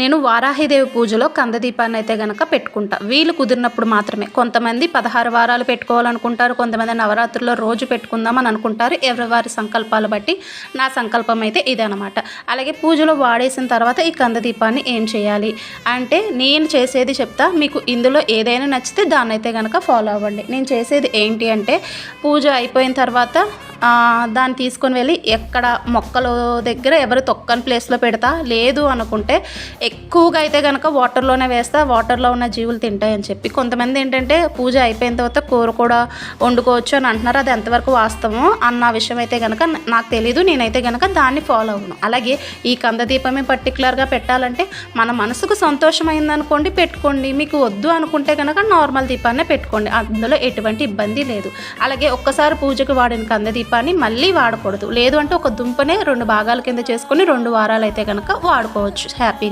నేను వారాహిదేవి పూజలో కందదీపాన్ని అయితే గనక పెట్టుకుంటా. వీలు కుదిరినప్పుడు మాత్రమే. కొంతమంది పదహారు వారాలు పెట్టుకోవాలనుకుంటారు. కొంతమంది నవరాత్రుల్లో రోజు పెట్టుకుందామని అనుకుంటారు. ఎవరివారి సంకల్పాలు బట్టి నా సంకల్పం అయితే ఇదనమాట అలాగే పూజలో వాడేసిన తర్వాత ఈ కందదీపాన్ని ఏం చేయాలి? అంటే నేను చేసేది చెప్తా. మీకు ఇందులో ఏదైనా నచ్చితే దాన్ని అయితే కనుక ఫాలో అవ్వండి. నేను చేసేది ఏంటి అంటే పూజ అయిపోయిన తర్వాత దాన్ని తీసుకొని వెళ్ళి ఎక్కడ మొక్కల దగ్గర ఎవరు తొక్కని ప్లేస్లో పెడతా? లేదు అనుకుంటే ఎక్కువగా అయితే కనుక వాటర్లోనే వేస్తా వాటర్లో ఉన్న జీవులు తింటాయని చెప్పి. కొంతమంది ఏంటంటే పూజ అయిపోయిన తర్వాత కూర కూడా వండుకోవచ్చు అని అంటున్నారు. అది ఎంతవరకు వాస్తవమో అన్న విషయం అయితే కనుక నాకు తెలీదు. నేనైతే కనుక దాన్ని ఫాలో అవ్వను. అలాగే ఈ కందదీపమే పర్టికులర్గా పెట్టాలంటే మన మనసుకు సంతోషమైంది అనుకోండి పెట్టుకోండి. మీకు వద్దు అనుకుంటే కనుక నార్మల్ దీపాన్ని పెట్టుకోండి. అందులో ఎటువంటి ఇబ్బంది లేదు. అలాగే ఒక్కసారి పూజకు వాడిన దుంపని మళ్ళీ వాడకూడదు. లేదు అంటే ఒక దుంపనే రెండు భాగాల కింద చేసుకొని రెండు వారాలు అయితే కనుక వాడుకోవచ్చు హ్యాపీగా.